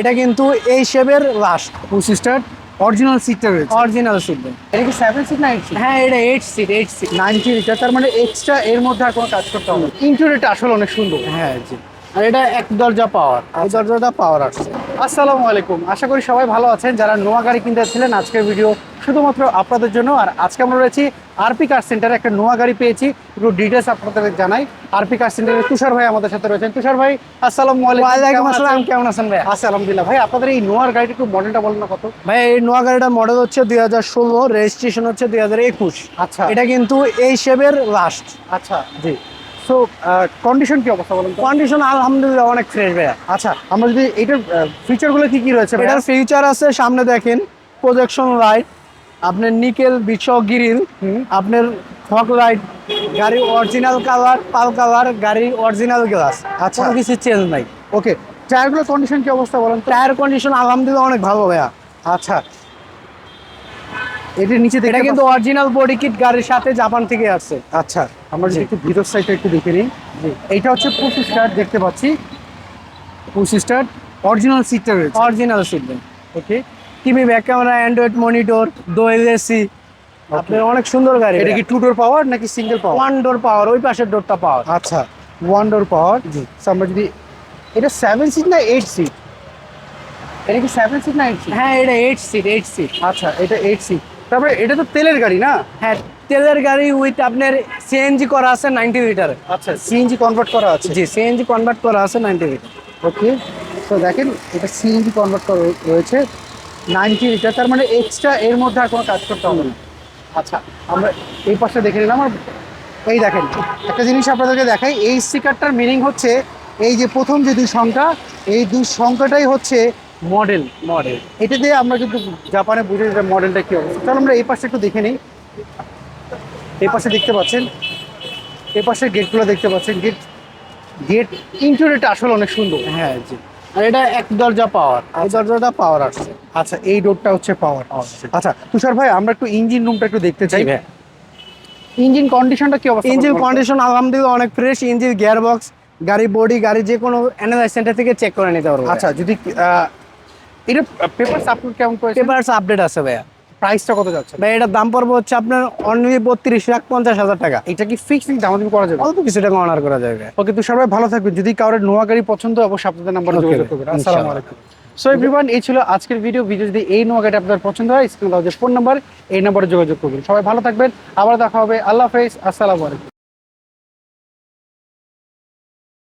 এটা কিন্তু এই শেপের লাস্ট টু সিস্টার অরিজিনাল সিটটা রয়েছে। অরিজিনাল সিট এটা কি সেভেন সিট না এইট সিট হ্যাঁ এটা eight seat eight seat ninety litre তার মানে এক্সট্রা এর মধ্যে আর কোনো কাজ করতে হবে ইন্টুরিটা আসলে অনেক সুন্দর। হ্যাঁ জি। আর এটা এক দরজা পাওয়ার। এই দরজাটা পাওয়ার আসছে। আসসালামু আলাইকুম। আশা করি সবাই ভালো আছেন। যারা নোয়া গাড়ি কিনতে ছিলেন আজকের ভিডিও শুধুমাত্র আপনাদের জন্য। আর আজকে আমরা রয়েছি আরপি কার সেন্টারে একটা নোয়া গাড়ি পেয়েছি। একটু ডিটেলস আপনাদের জানাই। আরপি কার সেন্টারে তুষার ভাই আমাদের সাথে রয়েছেন। তুষার ভাই আসসালামু আলাইকুম। আসসালাম কেমন আছেন ভাই আচ্ছা আলহামদুলিল্লাহ। ভাই আপনাদের এই নোয়ার গাড়িটা একটু মডেলটা বলেন না কত? ভাই এই নোয়া গাড়িটার মডেল হচ্ছে দুই হাজার ষোলো রেজিস্ট্রেশন হচ্ছে দুই হাজার একুশ। আচ্ছা। এটা কিন্তু এই শেপের লাস্ট আচ্ছা জি। সো কন্ডিশন কি অবস্থা বলেন? কন্ডিশন আলহামদুলিল্লাহ অনেক ফ্রেশ ভাইয়া। আচ্ছা আমরা যদি এটার ফিচারগুলো কি কি রয়েছে? এটার ফিউচার আছে সামনে দেখেন প্রজেকশন লাইট আপনার নিকেল বিচ গ্রিল আপনার ফক লাইট গাড়ি অরিজিনাল কালার পাল কালার গাড়ি অরিজিনাল গ্লাস আচ্ছা। কিছু চেঞ্জ নাই। ওকে টায়ারগুলোর কন্ডিশন কি অবস্থা বলেন টায়ার কন্ডিশন আলহামদুলিল্লাহ অনেক ভালো ভাইয়া। আচ্ছা। এটার নিচে এটা কিন্তু অরিজিনাল বডি কিট গাড়ির সাথে জাপান থেকে আসছে। আচ্ছা আমরা যদি। একটু ভিতর সাইডটা একটু দেখে নিই। এইটা হচ্ছে পঁচিশ স্টার দেখতে পাচ্ছি। পঁচিশ স্টার অরিজিনাল সিটটা রয়েছে। Original seat okay TV back camera android monitor দোয়েল এসি আপনার অনেক সুন্দর গাড়ি এটা কি টু ডোর পাওয়ার নাকি single power one door power ওই পাশের ডোরটা পাওয়ার আচ্ছা ওয়ান ডোর পাওয়ার জি। আমরা যদি এটা সেভেন সিট না এইট সিট এটা কি সেভেন সিট না এইট সিট হ্যাঁ এটা এইট সিট এইট সিট আচ্ছা এটা এইট সিট তারপরে এটা তো তেলের গাড়ি না? হ্যাঁ তেলের গাড়ি উইথ আপনার সিএনজি করা আছে নাইনটি লিটার আচ্ছা সিএনজি কনভার্ট করা আছে? জি সিএনজি কনভার্ট করা আছে নাইনটি লিটার ওকে তো দেখেন এটা সিএনজি কনভার্ট করা রয়েছে নাইনটি লিটার তার মানে এক্সট্রা এর মধ্যে আর কোনো কাজ করতে হবে না। আচ্ছা আমরা এই পাশে দেখে নিলাম আর এই দেখেন একটা জিনিস আপনাদেরকে দেখাই এই স্টিকারটার মিনিং হচ্ছে এই যে প্রথম যে দুই সংখ্যা এই দুই সংখ্যাটাই হচ্ছে মডেল মডেল। এটা দিয়ে আমরা কিন্তু জাপানে বুঝে যে মডেলটা কি অবস্থা। চলো আমরা এই পাশে একটু দেখে নিই। এই পাশে দেখতে পাচ্ছেন। এই পাশে গেটগুলো দেখতে পাচ্ছেন। গেট গেট ইন্টেরিয়রটা আসলে অনেক সুন্দর। হ্যাঁ জি। আর এটা এক দরজা পাওয়ার এই দরজাটা পাওয়ার আসছে। আচ্ছা এই ডোরটা হচ্ছে পাওয়ার আচ্ছা তুষার ভাই আমরা একটু ইঞ্জিন রুমটা একটু দেখতে চাই। ভাই। ইঞ্জিন কন্ডিশনটা কি অবস্থা? ইঞ্জিন কন্ডিশন আলহামদুলিল্লাহ অনেক ফ্রেশ ইঞ্জিন গিয়ার বক্স গাড়ি বডি গাড়ি যে কোনো অ্যানালাইজ সেন্টার থেকে চেক করে নিতে পারব। আচ্ছা যদি এটা আপলোড কেমন পেপারস আপডেট আছে ভাইয়া। প্রাইসটা কত যাচ্ছে? ভাই এটার দাম পড়বে হচ্ছে আপনার অনলি বত্রিশ লাখ পঞ্চাশ হাজার টাকা। এটা কি ফিক্সড দামাদামি করা যাবে? অল্প কিছু টাকা অনার করা যাবে ওকে তুষার ভাই ভালো থাকবেন। যদি কারোর নোয়া গাড়ি পছন্দ হয় অবশ্যই আপনাদের নাম্বারে যোগাযোগ করবেন। আসসালামু আলাইকুম। সো এভরিওয়ান এই ছিল আজকের ভিডিও ভিডিও যদি এই নোয়া গাড়ি আপনাদের পছন্দ হয় স্ক্রিনে দেওয়া যে ফোন নাম্বার এই নাম্বারে যোগাযোগ করবেন। সবাই ভালো থাকবেন। আবার দেখা হবে। আল্লাহ হাফেজ। আসসালামু আলাইকুম।